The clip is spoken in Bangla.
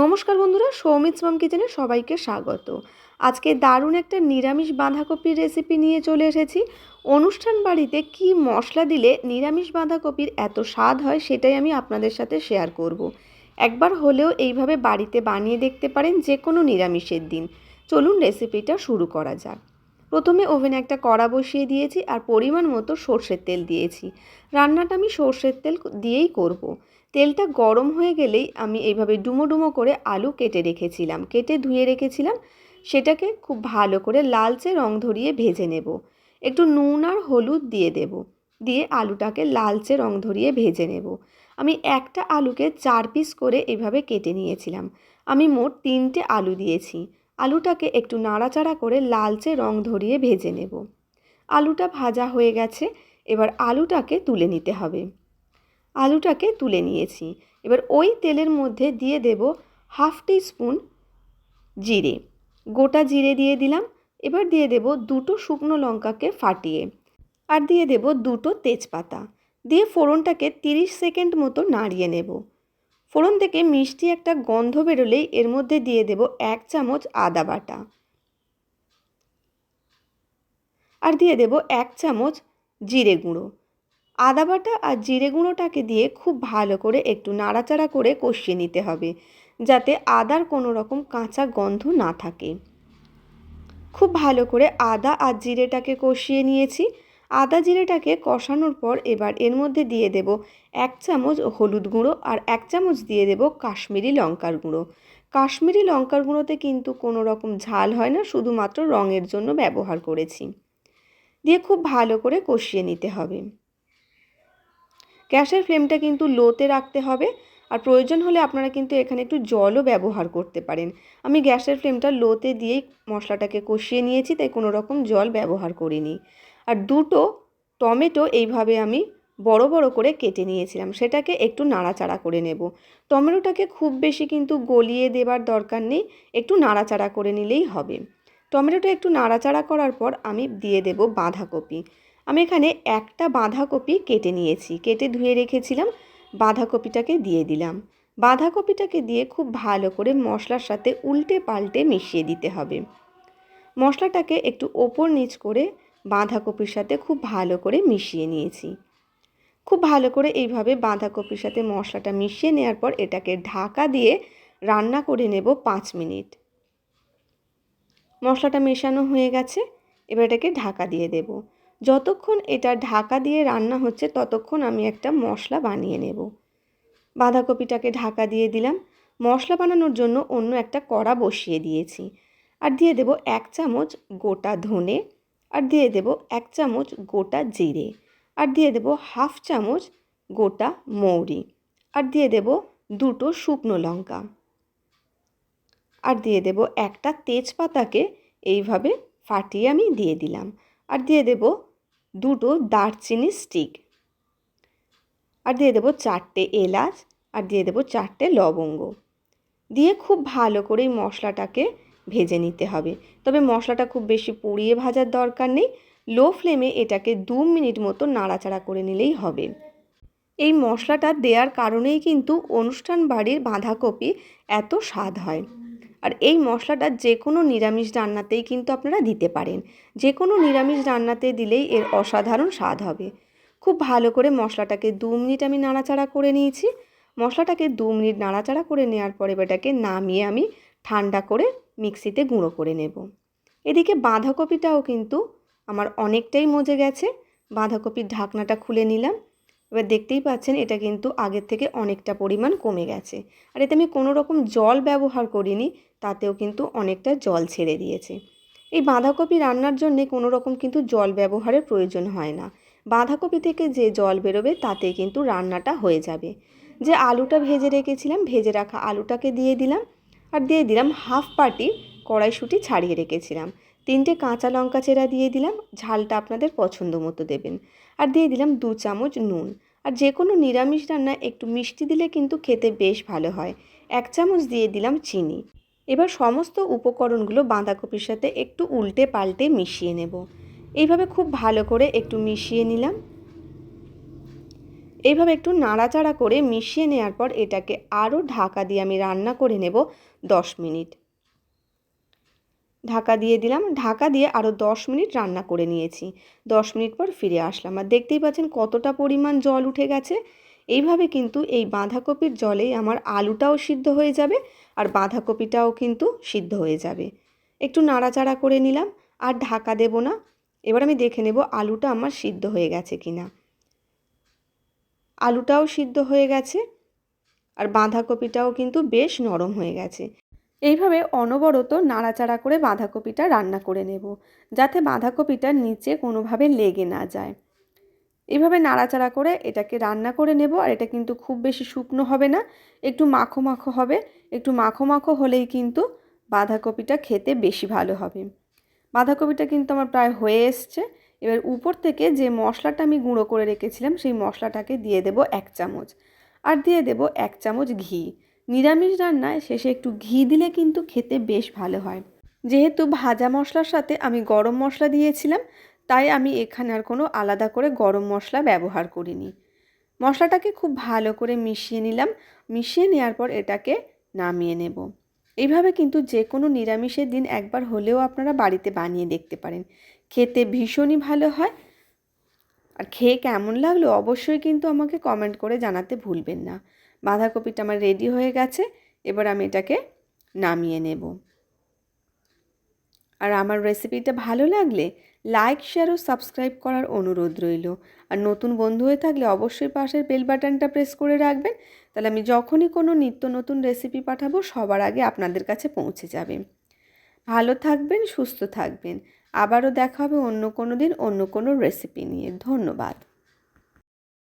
নমস্কার বন্ধুরা সৌমিত সোম কিচেনে সবাইকে স্বাগত। আজকে দারুণ একটা নিরামিষ বাঁধাকপির রেসিপি নিয়ে চলে এসেছি। অনুষ্ঠান বাড়িতে কি মশলা দিলে নিরামিষ বাঁধাকপির এত স্বাদ হয় সেটাই আমি আপনাদের সাথে শেয়ার করব। একবার হলেও এইভাবে বাড়িতে বানিয়ে দেখতে পারেন যে কোনো নিরামিষের দিন। চলুন রেসিপিটা শুরু করা যাক। প্রথমে ওভেনে একটা কড়া বসিয়ে দিয়েছি আর পরিমাণ মতো সর্ষের তেল দিয়েছি। রান্নাটা আমি সর্ষের তেল দিয়েই করব। তেলটা গরম হয়ে গেলেই আমি এইভাবে ডুমো ডুমো করে আলু কেটে রেখেছিলাম। কেটে ধুয়ে রেখেছিলাম। সেটাকে খুব ভালো করে লালচে রং ধরিয়ে ভেজে নেব। একটু নুন আর হলুদ দিয়ে দেব। দিয়ে আলুটাকে লালচে রং ধরিয়ে ভেজে নেব। আমি একটা আলুকে চার পিস করে এভাবে কেটে নিয়েছিলাম। আমি মোট তিনটে আলু দিয়েছি। আলুটাকে একটু নাড়াচাড়া করে লালচে রং ধরিয়ে ভেজে নেব। আলুটা ভাজা হয়ে গেছে, এবার আলুটাকে তুলে নিতে হবে। আলুটাকে তুলে নিয়েছি। এবার ওই তেলের মধ্যে দিয়ে দেব হাফ টি স্পুন জিরে। গোটা জিরে দিয়ে দিলাম। এবার দিয়ে দেব দুটো শুকনো লঙ্কাকে ফাটিয়ে। আর দিয়ে দেব দুটো তেজপাতা। দিয়ে ফোড়নটাকে তিরিশ সেকেন্ড মতো নাড়িয়ে নেব। ফোড়ন থেকে মিষ্টি একটা গন্ধ বেরোলেই এর মধ্যে দিয়ে দেব এক চামচ আদা বাটা। আর দিয়ে দেব এক চামচ জিরে গুঁড়ো। আদা বাটা আর জিরে গুঁড়োটাকে দিয়ে খুব ভালো করে একটু নাড়াচাড়া করে কষিয়ে নিতে হবে, যাতে আদার কোনো রকম কাঁচা গন্ধ না থাকে। খুব ভালো করে আদা আর জিরেটাকে কষিয়ে নিয়েছি। আদা জিরেটাকে কষানোর পর এবার এর মধ্যে দিয়ে দেব এক চামচ হলুদ গুঁড়ো আর এক চামচ দিয়ে দেব কাশ্মীরি লঙ্কার গুঁড়ো। কাশ্মীরি লঙ্কার গুঁড়োতে কিন্তু কোনো রকম ঝাল হয় না, শুধুমাত্র রঙের জন্য ব্যবহার করেছি। দিয়ে খুব ভালো করে কষিয়ে নিতে হবে। গ্যাসের ফ্লেমটা কিন্তু লোতে রাখতে হবে আর প্রয়োজন হলে আপনারা কিন্তু এখানে একটু জলও ব্যবহার করতে পারেন। আমি গ্যাসের ফ্লেমটা লোতে দিয়েই মশলাটাকে কষিয়ে নিয়েছি, তাই কোনো রকম জল ব্যবহার করিনি। আর দুটো টমেটো এইভাবে আমি বড় বড় করে কেটে নিয়েছিলাম। সেটাকে একটু নাড়াচাড়া করে নেব। টমেটোটাকে খুব বেশি কিন্তু গলিয়ে দেবার দরকার নেই, একটু নাড়াচাড়া করে নিলেই হবে। টমেটোটা একটু নাড়াচাড়া করার পর আমি দিয়ে দেব বাঁধাকপি। আমি এখানে একটা বাঁধাকপি কেটে নিয়েছি। কেটে ধুয়ে রেখেছিলাম, বাঁধাকপিটাকে দিয়ে দিলাম। বাঁধাকপিটাকে দিয়ে খুব ভালো করে মশলার সাথে উল্টে পাল্টে মিশিয়ে দিতে হবে। মশলাটাকে একটু ওপর নিচ করে বাঁধাকপির সাথে খুব ভালো করে মিশিয়ে নিয়েছি। খুব ভালো করে এইভাবে বাঁধাকপির সাথে মশলাটা মিশিয়ে নেওয়ার পর এটাকে ঢাকা দিয়ে রান্না করে নেব পাঁচ মিনিট। মশলাটা মেশানো হয়ে গেছে, এবার এটাকে ঢাকা দিয়ে দেব। যতক্ষণ এটা ঢাকা দিয়ে রান্না হচ্ছে, ততক্ষণ আমি একটা মশলা বানিয়ে নেব। বাঁধাকপিটাকে ঢাকা দিয়ে দিলাম। মশলা বানানোর জন্য অন্য একটা কড়া বসিয়ে দিয়েছি। আর দিয়ে দেব এক চামচ গোটা ধনে আর দিয়ে দেব এক চামচ গোটা জিরে। আর দিয়ে দেব হাফ চামচ গোটা মৌরি। আর দিয়ে দেব দুটো শুকনো লঙ্কা। আর দিয়ে দেব একটা তেজপাতাকে এইভাবে ফাটিয়ে আমি দিয়ে দিলাম। আর দিয়ে দেব দুটো দারচিনি স্টিক। আর দিয়ে দেবো চারটে এলাচ। আর দিয়ে দেবো চারটে লবঙ্গ। দিয়ে খুব ভালো করে এই মশলাটাকে ভেজে নিতে হবে। তবে মশলাটা খুব বেশি পুড়িয়ে ভাজার দরকার নেই। লো ফ্লেমে এটাকে দু মিনিট মতো নাড়াচাড়া করে নিলেই হবে। এই মশলাটা দেওয়ার কারণেই কিন্তু অনুষ্ঠান বাড়ির বাঁধাকপি এত স্বাদ হয়। আর এই মশলাটা যে কোনো নিরামিষ রান্নাতেই কিন্তু আপনারা দিতে পারেন। যে কোনো নিরামিষ রান্নাতে দিলেই এর অসাধারণ স্বাদ হবে। খুব ভালো করে মশলাটাকে দু মিনিট আমি নাড়াচাড়া করে নিয়েছি। মশলাটাকে দু মিনিট নাড়াচাড়া করে নেওয়ার পরে এটাকে নামিয়ে আমি ঠান্ডা করে মিক্সিতে গুঁড়ো করে নেব। এদিকে বাঁধাকপিটাও কিন্তু আমার অনেকটাই মজে গেছে। বাঁধাকপির ঢাকনাটা খুলে নিলাম। এবার দেখতেই পাচ্ছেন এটা কিন্তু আগের থেকে অনেকটা পরিমাণ কমে গেছে। আর এতে আমি কোনো রকম জল ব্যবহার করিনি, তাতেও কিন্তু অনেকটা জল ছেড়ে দিয়েছে। এই বাঁধাকপি রান্নার জন্যে কোনো রকম কিন্তু জল ব্যবহারের প্রয়োজন হয় না। বাঁধাকপি থেকে যে জল বেরোবে, তাতেই কিন্তু রান্নাটা হয়ে যাবে। যে আলুটা ভেজে রেখেছিলাম, ভেজে রাখা আলুটাকে দিয়ে দিলাম। আর দিয়ে দিলাম হাফ পাটি কড়াইশুঁটি ছাড়িয়ে রেখেছিলাম। তিনটে কাঁচা লঙ্কা চেরা দিয়ে দিলাম, ঝালটা আপনাদের পছন্দ মতো দেবেন। আর দিয়ে দিলাম দু চামচ নুন। আর যে কোনো নিরামিষ রান্না একটু মিষ্টি দিলে কিন্তু খেতে বেশ ভালো হয়। এক চামচ দিয়ে দিলাম চিনি। এবার সমস্ত উপকরণগুলো বাঁধাকপির সাথে একটু উল্টে পাল্টে মিশিয়ে নেব। এইভাবে খুব ভালো করে একটু মিশিয়ে নিলাম। এইভাবে একটু নাড়াচাড়া করে মিশিয়ে নেওয়ার পর এটাকে আরও ঢাকা দিয়ে আমি রান্না করে নেব দশ মিনিট। ঢাকা দিয়ে দিলাম। ঢাকা দিয়ে আরও দশ মিনিট রান্না করে নিয়েছি। দশ মিনিট পর ফিরে আসলাম। আর দেখতেই পাচ্ছেন কতটা পরিমাণ জল উঠে গেছে। এইভাবে কিন্তু এই বাঁধাকপির জলেই আমার আলুটাও সিদ্ধ হয়ে যাবে আর বাঁধাকপিটাও কিন্তু সিদ্ধ হয়ে যাবে। একটু নাড়াচাড়া করে নিলাম। আর ঢাকা দেব না। এবার আমি দেখে নেব আলুটা আমার সিদ্ধ হয়ে গেছে কি না আলুটাও সিদ্ধ হয়ে গেছে আর বাঁধাকপিটাও কিন্তু বেশ নরম হয়ে গেছে। এইভাবে অনবরত নাড়াচাড়া করে বাঁধাকপিটা রান্না করে নেব, যাতে বাঁধাকপিটা নিচে কোনোভাবে লেগে না যায়। এইভাবে নাড়াচাড়া করে এটাকে রান্না করে নেব আর এটা কিন্তু খুব বেশি শুকনো হবে না, একটু মাখো মাখো হবে। একটু মাখো মাখো হলেই কিন্তু বাঁধাকপিটা খেতে বেশি ভালো হবে। বাঁধাকপিটা কিন্তু আমার প্রায় হয়ে এসছে। এবার উপর থেকে যে মশলাটা আমি গুঁড়ো করে রেখেছিলাম, সেই মশলাটাকে দিয়ে দেব এক চামচ। আর দিয়ে দেব এক চামচ ঘি। নিরামিষ রান্নায় শেষে একটু ঘি দিলে কিন্তু খেতে বেশ ভালো হয়। যেহেতু ভাজা মশলার সাথে আমি গরম মশলা দিয়েছিলাম, তাই আমি এখানে আর কোনো আলাদা করে গরম মশলা ব্যবহার করিনি। মশলাটাকে খুব ভালো করে মিশিয়ে নিলাম। মিশিয়ে নেওয়ার পর এটাকে নামিয়ে নেব। এইভাবে কিন্তু যে কোনো নিরামিষের দিন একবার হলেও আপনারা বাড়িতে বানিয়ে দেখতে পারেন। খেতে ভীষণই ভালো হয়। আর খেয়ে কেমন লাগল অবশ্যই কিন্তু আমাকে কমেন্ট করে জানাতে ভুলবেন না। বাঁধাকপিটা আমার রেডি হয়ে গেছে। এবার আমি এটাকে নামিয়ে নেব। আর আমার রেসিপিটা ভালো লাগলে লাইক শেয়ার ও সাবস্ক্রাইব করার অনুরোধ রইল। আর নতুন বন্ধু হয়ে থাকলে অবশ্যই পাশের বেল বাটনটা প্রেস করে রাখবেন, তাহলে আমি যখনই কোনো নিত্য নতুন রেসিপি পাঠাবো সবার আগে আপনাদের কাছে পৌঁছে যাবে। ভালো থাকবেন, সুস্থ থাকবেন। আবারও দেখা হবে অন্য কোনো দিন অন্য কোনো রেসিপি নিয়ে। ধন্যবাদ।